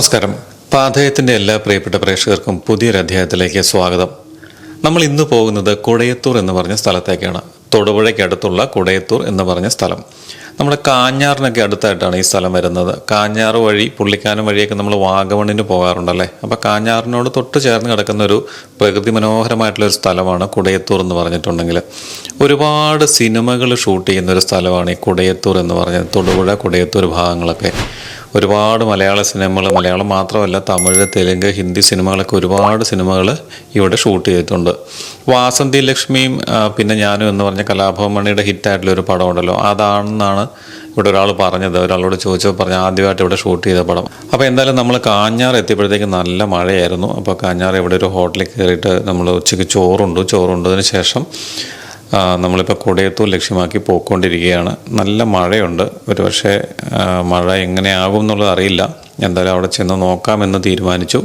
നമസ്കാരം. പാതയത്തിന്റെ എല്ലാ പ്രിയപ്പെട്ട പ്രേക്ഷകർക്കും പുതിയൊരു അധ്യായത്തിലേക്ക് സ്വാഗതം. നമ്മൾ ഇന്ന് പോകുന്നത് കുടയത്തൂർ എന്ന് പറഞ്ഞ സ്ഥലത്തേക്കാണ്. തൊടുപുഴയ്ക്കടുത്തുള്ള കുടയത്തൂർ എന്ന് പറഞ്ഞ സ്ഥലം. നമ്മുടെ കാഞ്ഞാറിനൊക്കെ അടുത്തായിട്ടാണ് ഈ സ്ഥലം വരുന്നത്. കാഞ്ഞാർ വഴി പുള്ളിക്കാനം വഴിയൊക്കെ നമ്മൾ വാഗമണിന് പോകാറുണ്ടല്ലേ? അപ്പോൾ കാഞ്ഞാറിനോട് തൊട്ട് ചേർന്ന് കിടക്കുന്ന ഒരു പ്രകൃതി മനോഹരമായിട്ടുള്ള ഒരു സ്ഥലമാണ് കുടയത്തൂർ എന്ന് പറഞ്ഞിട്ടുണ്ടെങ്കിൽ ഒരുപാട് സിനിമകൾ ഷൂട്ട് ചെയ്യുന്ന ഒരു സ്ഥലമാണ് ഈ കുടയത്തൂർ എന്ന് പറഞ്ഞത്. തൊടുപുഴ കുടയത്തൂർ ഭാഗങ്ങളൊക്കെ. ഒരുപാട് മലയാള സിനിമകൾ മലയാളം മാത്രമല്ല തമിഴ് തെലുങ്ക് ഹിന്ദി സിനിമകളൊക്കെ ഒരുപാട് സിനിമകൾ ഇവിടെ ഷൂട്ട് ചെയ്തിട്ടുണ്ട്. വാസന്തി ലക്ഷ്മിയും പിന്നെ ഞാനും എന്ന് പറഞ്ഞ കലാഭവൻ മണിയുടെ ഹിറ്റായിട്ടുള്ള ഒരു പടം ഉണ്ടല്ലോ അതാണെന്നാണ് ഇവിടെ ഒരാൾ പറഞ്ഞത് ഒരാളോട് ചോദിച്ചപ്പോൾ പറഞ്ഞ ആദ്യമായിട്ട് ഇവിടെ ഷൂട്ട് ചെയ്ത പടം. അപ്പോൾ എന്തായാലും നമ്മൾ കാഞ്ഞാർ എത്തിയപ്പോഴത്തേക്ക് നല്ല മഴയായിരുന്നു. അപ്പോൾ കാഞ്ഞാർ ഇവിടെ ഒരു ഹോട്ടലിൽ കയറിയിട്ട് നമ്മൾ ഉച്ചയ്ക്ക് ചോറുണ്ട്. ചോറുണ്ടതിന് ശേഷം നമ്മളിപ്പോൾ കൊടയത്തൂർ ലക്ഷ്യമാക്കി പോയിക്കൊണ്ടിരിക്കുകയാണ്. നല്ല മഴയുണ്ട്. ഒരു പക്ഷേ മഴ എങ്ങനെയാകും എന്നുള്ളത് അറിയില്ല. എന്തായാലും അവിടെ ചെന്ന് നോക്കാമെന്ന് തീരുമാനിച്ചു.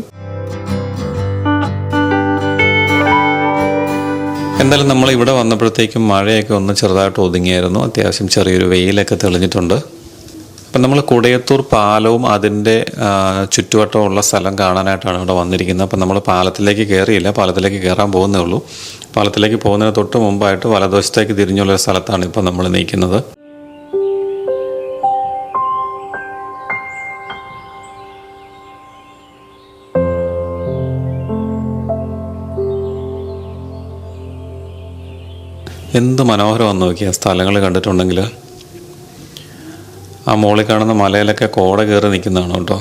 എന്തായാലും നമ്മൾ ഇവിടെ വന്നപ്പോഴത്തേക്കും മഴയൊക്കെ ഒന്ന് ചെറുതായിട്ട് ഒതുങ്ങിയായിരുന്നു. അത്യാവശ്യം ചെറിയൊരു വെയിലൊക്കെ തെളിഞ്ഞിട്ടുണ്ട്. അപ്പം നമ്മൾ കുടയത്തൂർ പാലവും അതിന്റെ ചുറ്റുവട്ടമുള്ള സ്ഥലം കാണാനായിട്ടാണ് ഇവിടെ വന്നിരിക്കുന്നത്. അപ്പം നമ്മൾ പാലത്തിലേക്ക് കയറിയില്ല. പാലത്തിലേക്ക് കയറാൻ പോകുന്നേ ഉള്ളൂ. പാലത്തിലേക്ക് പോകുന്നതിന് തൊട്ട് മുമ്പായിട്ട് വലതുവശത്തേക്ക് തിരിഞ്ഞുള്ള സ്ഥലത്താണ് ഇപ്പം നമ്മൾ നിൽക്കുന്നത്. എന്ത് മനോഹരമാണെന്ന് നോക്കിയ? സ്ഥലങ്ങൾ കണ്ടിട്ടുണ്ടെങ്കിൽ ആ മുകളിൽ കാണുന്ന മലയിലൊക്കെ കോട കയറി നിൽക്കുന്നതാണ് കേട്ടോ.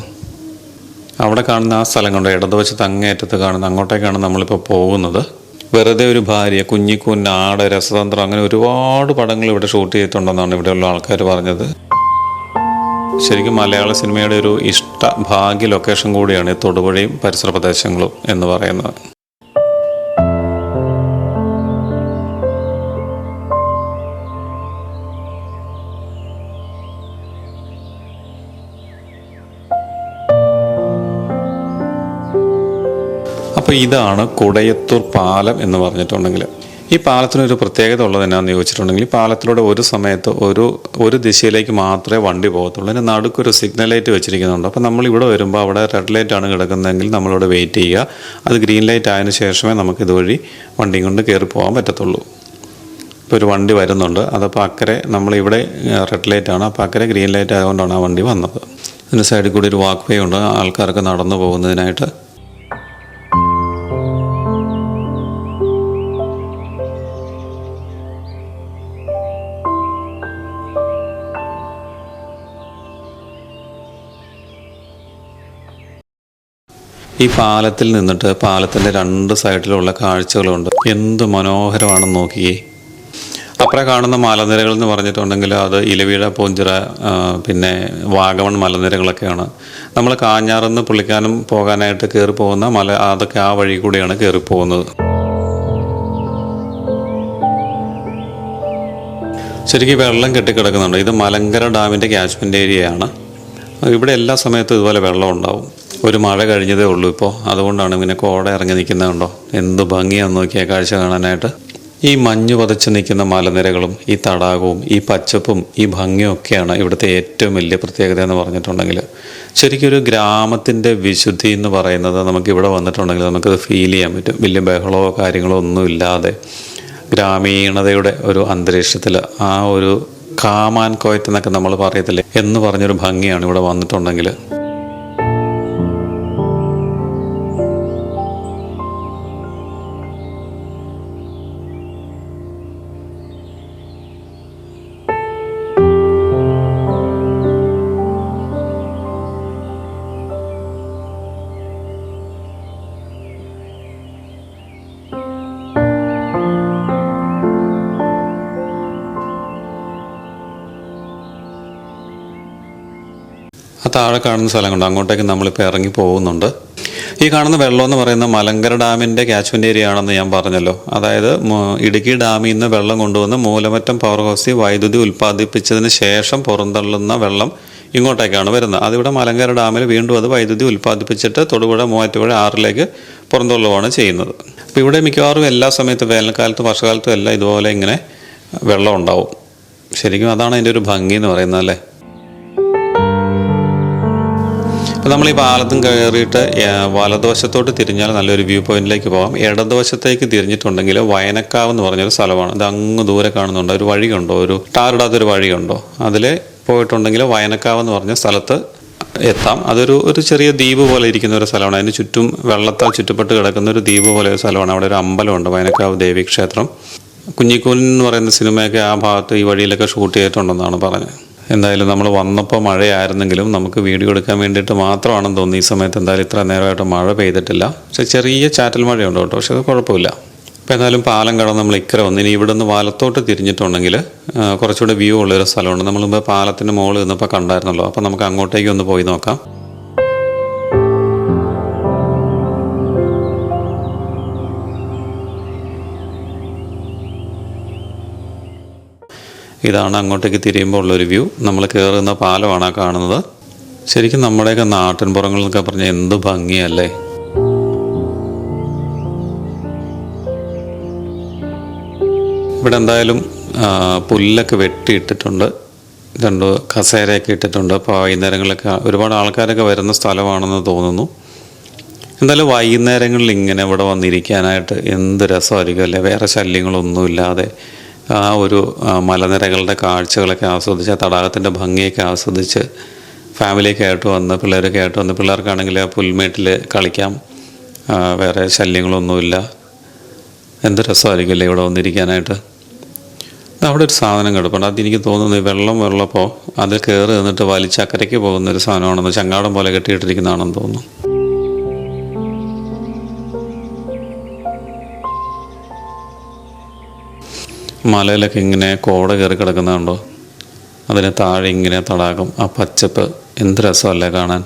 അവിടെ കാണുന്ന ആ സ്ഥലം കൊണ്ട്? ഇടതുവശത്ത് അങ്ങേയറ്റത്ത് കാണുന്ന അങ്ങോട്ടേക്കാണ് നമ്മളിപ്പോൾ പോകുന്നത്. വെറുതെ ഒരു ഭാര്യ കുഞ്ഞിക്കുഞ്ഞ് ആട് രസതന്ത്രം അങ്ങനെ ഒരുപാട് പടങ്ങൾ ഇവിടെ ഷൂട്ട് ചെയ്തിട്ടുണ്ടെന്നാണ് ഇവിടെയുള്ള ആൾക്കാർ പറഞ്ഞത്. ശരിക്കും മലയാള സിനിമയുടെ ഒരു ഇഷ്ട ഭാഗ്യ ലൊക്കേഷൻ കൂടിയാണ് ഈ തൊടുപുഴയും പരിസര പ്രദേശങ്ങളും എന്ന് പറയുന്നത്. അപ്പോൾ ഇതാണ് കുടയത്തൂർ പാലം എന്ന് പറഞ്ഞിട്ടുണ്ടെങ്കിൽ. ഈ പാലത്തിനൊരു പ്രത്യേകത ഉള്ളത് എന്നാന്ന് ചോദിച്ചിട്ടുണ്ടെങ്കിൽ പാലത്തിലൂടെ ഒരു സമയത്ത് ഒരു ഒരു ദിശയിലേക്ക് മാത്രമേ വണ്ടി പോകത്തുള്ളൂ. അതിന് നടുക്കൊരു സിഗ്നൽ ലൈറ്റ് വെച്ചിരിക്കുന്നുണ്ട്. അപ്പോൾ നമ്മൾ ഇവിടെ വരുമ്പോൾ അവിടെ റെഡ് ലൈറ്റ് ആണ് കിടക്കുന്നതെങ്കിൽ നമ്മളിവിടെ വെയിറ്റ് ചെയ്യുക. അത് ഗ്രീൻ ലൈറ്റ് ആയതിനു ശേഷമേ നമുക്ക് ഇതുവഴി വണ്ടി കൊണ്ട് കയറി പോകാൻ പറ്റത്തുള്ളൂ. ഇപ്പോൾ ഒരു വണ്ടി വരുന്നുണ്ട്. അതപ്പോൾ അക്കരെ നമ്മളിവിടെ റെഡ് ലൈറ്റ് ആണ്. അപ്പോൾ അക്കരെ ഗ്രീൻ ലൈറ്റ് ആയതുകൊണ്ടാണ് ആ വണ്ടി വന്നത്. ഇതിന്റെ സൈഡിൽ കൂടി ഒരു വാക്ക് വേ ഉണ്ട്. ആൾക്കാർക്ക് നടന്നു പോകുന്നതിനായിട്ട് ഈ പാലത്തിൽ നിന്നിട്ട് പാലത്തിന്റെ രണ്ട് സൈഡിലുള്ള കാഴ്ചകളുണ്ട്. എന്ത് മനോഹരമാണെന്ന് നോക്കിയേ. അപ്പുറം കാണുന്ന മലനിരകൾ എന്ന് പറഞ്ഞിട്ടുണ്ടെങ്കിൽ അത് ഇലവീഴ പൂഞ്ചിറ പിന്നെ വാഗമൺ മലനിരകളൊക്കെയാണ്. നമ്മൾ കാഞ്ഞാറിന്ന് പുള്ളിക്കാനം പോകാനായിട്ട് കയറി പോകുന്ന മല അതൊക്കെ ആ വഴി കൂടിയാണ് കയറി പോകുന്നത് ശരിക്കും വെള്ളം കെട്ടിക്കിടക്കുന്നുണ്ട്. ഇത് മലങ്കര ഡാമിന്റെ ക്യാച്ച്മെന്റ് ഏരിയയാണ്. ഇവിടെ എല്ലാ സമയത്തും ഇതുപോലെ വെള്ളം ഉണ്ടാവും. ഒരു മഴ കഴിഞ്ഞതേ ഉള്ളൂ ഇപ്പോൾ അതുകൊണ്ടാണ് ഇങ്ങനെ കോട ഇറങ്ങി നിൽക്കുന്നതുണ്ടോ എന്ത് ഭംഗിയാന്ന് നോക്കിയാൽ കാഴ്ച കാണാനായിട്ട്. ഈ മഞ്ഞു പതച്ച് നിൽക്കുന്ന മലനിരകളും ഈ തടാകവും ഈ പച്ചപ്പും ഈ ഭംഗിയും ഒക്കെയാണ് ഇവിടുത്തെ ഏറ്റവും വലിയ പ്രത്യേകത എന്ന് പറഞ്ഞിട്ടുണ്ടെങ്കിൽ. ശരിക്കും ഒരു ഗ്രാമത്തിന്റെ വിശുദ്ധി എന്ന് പറയുന്നത് നമുക്ക് ഇവിടെ വന്നിട്ടുണ്ടെങ്കിൽ നമുക്കത് ഫീൽ ചെയ്യാൻ പറ്റും. വലിയ ബഹളമോ കാര്യങ്ങളോ ഒന്നും ഇല്ലാതെ. ഗ്രാമീണതയുടെ ഒരു അന്തരീക്ഷത്തിൽ ആ ഒരു കാമാൻ കോയത്ത് എന്നൊക്കെ നമ്മൾ പറയത്തില്ലേ? എന്ന് പറഞ്ഞൊരു ഭംഗിയാണ് ഇവിടെ വന്നിട്ടുണ്ടെങ്കിൽ. താഴെ കാണുന്ന സ്ഥലങ്ങളുണ്ട് അങ്ങോട്ടേക്ക് നമ്മളിപ്പോൾ ഇറങ്ങി പോകുന്നുണ്ട്. ഈ കാണുന്ന വെള്ളം എന്ന് പറയുന്ന മലങ്കര ഡാമിന്റെ ക്യാച്ച്മെന്റ് ഏരിയ ആണെന്ന് ഞാൻ പറഞ്ഞല്ലോ. അതായത് ഇടുക്കി ഡാമിൽ നിന്ന് വെള്ളം കൊണ്ടുവന്ന് മൂലമറ്റം പവർ ഹൗസിൽ വൈദ്യുതി ഉൽപ്പാദിപ്പിച്ചതിന് ശേഷം പുറന്തള്ളുന്ന വെള്ളം ഇങ്ങോട്ടേക്കാണ് വരുന്നത്. അതിവിടെ മലങ്കര ഡാമിൽ വീണ്ടും അത് വൈദ്യുതി ഉൽപ്പാദിപ്പിച്ചിട്ട് തൊടുപുഴ മൂവാറ്റുപുഴ ആറിലേക്ക് പുറന്തള്ളുവാണ് ചെയ്യുന്നത്. അപ്പോൾ ഇവിടെ മിക്കവാറും എല്ലാ സമയത്തും വേനൽക്കാലത്തും വർഷകാലത്തും എല്ലാം ഇതുപോലെ ഇങ്ങനെ വെള്ളം ഉണ്ടാവും. ശരിക്കും അതാണ് അതിന്റെ ഒരു ഭംഗി എന്ന് പറയുന്നത് അല്ലേ? അപ്പോൾ നമ്മൾ ഈ പാലത്തും കയറിയിട്ട് വലതുവശത്തോട്ട് തിരിഞ്ഞാൽ നല്ലൊരു വ്യൂ പോയിന്റിലേക്ക് പോകാം ഇടതുവശത്തേക്ക് തിരിഞ്ഞിട്ടുണ്ടെങ്കിൽ വയനക്കാവ് എന്ന് പറഞ്ഞൊരു സ്ഥലമാണ്. ഇത് അങ്ങ് ദൂരെ കാണുന്നുണ്ട്. ഒരു വഴിയുണ്ടോ? ഒരു ടാറിടാത്തൊരു വഴിയുണ്ടോ? അതിൽ പോയിട്ടുണ്ടെങ്കിൽ വയനക്കാവ് എന്ന് പറഞ്ഞ സ്ഥലത്ത് എത്താം. അതൊരു ഒരു ചെറിയ ദ്വീപ് പോലെ ഇരിക്കുന്ന ഒരു സ്ഥലമാണ്. അതിന് ചുറ്റും വെള്ളത്താൽ ചുറ്റപ്പെട്ട് കിടക്കുന്ന ഒരു ദ്വീപ് പോലെ ഒരു സ്ഥലമാണ്. അവിടെ ഒരു അമ്പലമുണ്ട് വയനക്കാവ് ദേവീക്ഷേത്രം കുഞ്ഞിക്കൂൻ എന്ന് പറയുന്ന സിനിമയൊക്കെ ആ ഭാഗത്ത് ഈ വഴിയിലൊക്കെ ഷൂട്ട് ചെയ്തിട്ടുണ്ടെന്നാണ് പറഞ്ഞത്. എന്തായാലും നമ്മൾ വന്നപ്പോൾ മഴയായിരുന്നെങ്കിലും നമുക്ക് വീഡിയോ എടുക്കാൻ വേണ്ടിയിട്ട് മാത്രമാണെന്ന് തോന്നുന്നു ഈ സമയത്ത്. എന്തായാലും ഇത്ര നേരമായിട്ട് മഴ പെയ്തിട്ടില്ല. പക്ഷെ ചെറിയ ചാറ്റൽ മഴയുണ്ട് കേട്ടോ. പക്ഷെ അത് കുഴപ്പമില്ല. അപ്പോൾ എന്തായാലും പാലം കടന്ന് നമ്മൾ ഇക്കര വന്ന്. ഇനി ഇവിടെ നിന്ന് വലത്തോട്ട് തിരിഞ്ഞിട്ടുണ്ടെങ്കിൽ കുറച്ചുകൂടെ വ്യൂ ഉള്ളൊരു സ്ഥലമുണ്ട്. മുമ്പ് പാലത്തിന്റെ മുകളിൽ നിന്നിപ്പോൾ കണ്ടായിരുന്നല്ലോ. അപ്പോൾ നമുക്ക് അങ്ങോട്ടേക്ക് ഒന്ന് പോയി നോക്കാം. ഇതാണ് അങ്ങോട്ടേക്ക് തിരിയുമ്പോൾ ഉള്ളൊരു വ്യൂ. നമ്മൾ കയറുന്ന പാലമാണ് കാണുന്നത്. ശരിക്കും നമ്മുടെയൊക്കെ നാട്ടിൻപുറങ്ങൾ എന്നൊക്കെ പറഞ്ഞാൽ എന്ത് ഭംഗിയല്ലേ? ഇവിടെ എന്തായാലും പുല്ലൊക്കെ വെട്ടിയിട്ടിട്ടുണ്ട്. രണ്ട് കസേരയൊക്കെ ഇട്ടിട്ടുണ്ട്. അപ്പോൾ വൈകുന്നേരങ്ങളിലൊക്കെ ഒരുപാട് ആൾക്കാരൊക്കെ വരുന്ന സ്ഥലമാണെന്ന് തോന്നുന്നു. എന്തായാലും വൈകുന്നേരങ്ങളിൽ ഇങ്ങനെ ഇവിടെ വന്നിരിക്കാനായിട്ട് എന്ത് രസമായിരിക്കും അല്ലേ? വേറെ ശല്യങ്ങളൊന്നുമില്ലാതെ. ആ ഒരു മലനിരകളുടെ കാഴ്ചകളൊക്കെ ആസ്വദിച്ച് ആ തടാകത്തിന്റെ ഭംഗിയൊക്കെ ആസ്വദിച്ച് ഫാമിലിയൊക്കെ ആയിട്ട് വന്ന് പിള്ളേരൊക്കെ ആയിട്ട് വന്ന് പിള്ളേർക്കാണെങ്കിൽ ആ പുൽമേട്ടിൽ കളിക്കാം. വേറെ ശല്യങ്ങളൊന്നുമില്ല. എന്ത് രസമായിരിക്കും അല്ലേ ഇവിടെ വന്നിരിക്കാനായിട്ട്? അവിടെ ഒരു സാധനം കിടപ്പുണ്ട്. അതെനിക്ക് തോന്നുന്നു വെള്ളം വെള്ളപ്പോൾ അത് കയറി നിന്നിട്ട് വലിച്ചക്കരയ്ക്ക് പോകുന്ന ഒരു സാധനമാണെന്ന് ചങ്ങാടം പോലെ കെട്ടിയിട്ടിരിക്കുന്നതാണെന്ന് തോന്നുന്നു. മലയിലൊക്കെ ഇങ്ങനെ കോട കയറി കിടക്കുന്നതുണ്ടോ അതിന് താഴെ ഇങ്ങനെ തടാകം ആ പച്ചപ്പ് എന്ത് രസമല്ലേ കാണാൻ?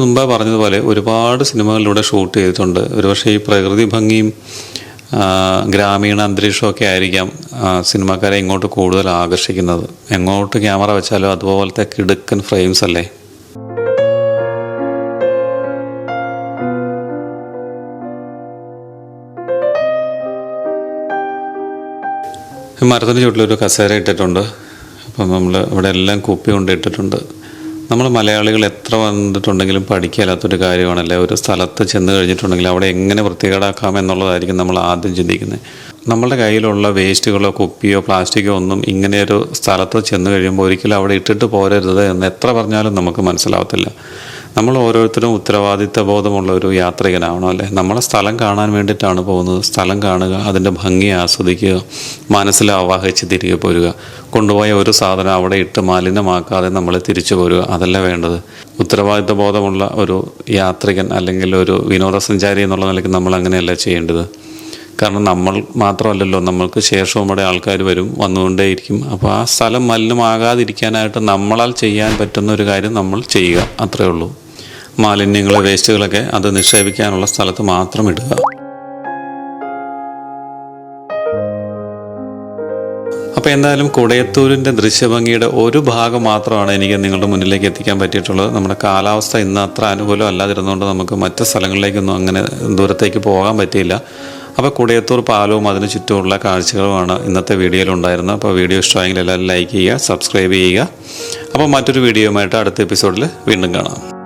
ഞാൻ മുമ്പേ പറഞ്ഞതുപോലെ ഒരുപാട് സിനിമകളിലൂടെ ഷൂട്ട് ചെയ്തിട്ടുണ്ട്. ഒരുപക്ഷെ ഈ പ്രകൃതി ഭംഗിയും ഗ്രാമീണ അന്തരീക്ഷമൊക്കെ ആയിരിക്കാം സിനിമക്കാരെ ഇങ്ങോട്ട് കൂടുതൽ ആകർഷിക്കുന്നത്. എങ്ങോട്ട് ക്യാമറ വെച്ചാലും അതുപോലത്തെ കിടുക്കൻ ഫ്രെയിംസ് അല്ലേ? മരത്തിന്റെ ചുവട്ടിലൊരു കസേര ഇട്ടിട്ടുണ്ട്. അപ്പം നമ്മൾ ഇവിടെ എല്ലാം കുപ്പി കൊണ്ട് ഇട്ടിട്ടുണ്ട്. നമ്മൾ മലയാളികൾ എത്ര വന്നിട്ടുണ്ടെങ്കിലും പഠിക്കാത്തൊരു കാര്യമാണല്ലേ? ഒരു സ്ഥലത്ത് ചെന്ന് കഴിഞ്ഞിട്ടുണ്ടെങ്കിൽ അവിടെ എങ്ങനെ വൃത്തികേടാക്കാം എന്നുള്ളതായിരിക്കും നമ്മൾ ആദ്യം ചിന്തിക്കുന്നത്. നമ്മളുടെ കയ്യിലുള്ള വേസ്റ്റുകളോ കുപ്പിയോ പ്ലാസ്റ്റിക്കോ ഒന്നും ഇങ്ങനെ ഒരു സ്ഥലത്ത് ചെന്ന് കഴിയുമ്പോൾ ഒരിക്കലും അവിടെ ഇട്ടിട്ട് പോരരുത് എന്ന് എത്ര പറഞ്ഞാലും നമുക്ക് മനസ്സിലാവത്തില്ല. നമ്മൾ ഓരോരുത്തരും ഉത്തരവാദിത്ത ബോധമുള്ള ഒരു യാത്രികനാവണം അല്ലേ? നമ്മളെ സ്ഥലം കാണാൻ വേണ്ടിയിട്ടാണ് പോകുന്നത്. സ്ഥലം കാണുക അതിന്റെ ഭംഗി ആസ്വദിക്കുക മനസ്സിൽ ആവാഹിച്ച് തിരികെ പോരുക കൊണ്ടുപോയ ഒരു സാധനം അവിടെ ഇട്ട് മാലിന്യമാക്കാതെ നമ്മൾ തിരിച്ചു പോരുക അതല്ല വേണ്ടത്. ഉത്തരവാദിത്ത ബോധമുള്ള ഒരു യാത്രികൻ അല്ലെങ്കിൽ ഒരു വിനോദസഞ്ചാരി എന്നുള്ള നിലയ്ക്ക് നമ്മൾ അങ്ങനെയല്ല ചെയ്യേണ്ടത്. കാരണം നമ്മൾ മാത്രമല്ലല്ലോ നമ്മൾക്ക് ശേഷവും ഇവിടെ ആൾക്കാർ വരും വന്നുകൊണ്ടേയിരിക്കും. അപ്പോൾ ആ സ്ഥലം മലിനമാകാതിരിക്കാനായിട്ട് നമ്മളാൽ ചെയ്യാൻ പറ്റുന്ന ഒരു കാര്യം നമ്മൾ ചെയ്യുക അത്രേ ഉള്ളൂ. മാലിന്യങ്ങൾ വേസ്റ്റുകളൊക്കെ അത് നിക്ഷേപിക്കാനുള്ള സ്ഥലത്ത് മാത്രം ഇടുക. അപ്പോൾ എന്തായാലും കുടയത്തൂരിന്റെ ദൃശ്യഭംഗിയുടെ ഒരു ഭാഗം മാത്രമാണ് എനിക്ക് നിങ്ങളുടെ മുന്നിലേക്ക് എത്തിക്കാൻ പറ്റിയിട്ടുള്ളത്. നമ്മുടെ കാലാവസ്ഥ ഇന്ന് അത്ര അനുകൂലം അല്ലാതിരുന്നുകൊണ്ട് നമുക്ക് മറ്റ് സ്ഥലങ്ങളിലേക്കൊന്നും അങ്ങനെ ദൂരത്തേക്ക് പോകാൻ പറ്റിയില്ല. അപ്പോൾ കുടയത്തൂർ പാലവും അതിന് ചുറ്റുമുള്ള കാഴ്ചകളുമാണ് ഇന്നത്തെ വീഡിയോയിൽ ഉണ്ടായിരുന്നത് അപ്പോൾ വീഡിയോ ഇഷ്ടമായെങ്കിൽ എല്ലാവരും ലൈക്ക് ചെയ്യുക സബ്സ്ക്രൈബ് ചെയ്യുക. അപ്പോൾ മറ്റൊരു വീഡിയോയുമായിട്ട് അടുത്ത എപ്പിസോഡിൽ വീണ്ടും കാണാം.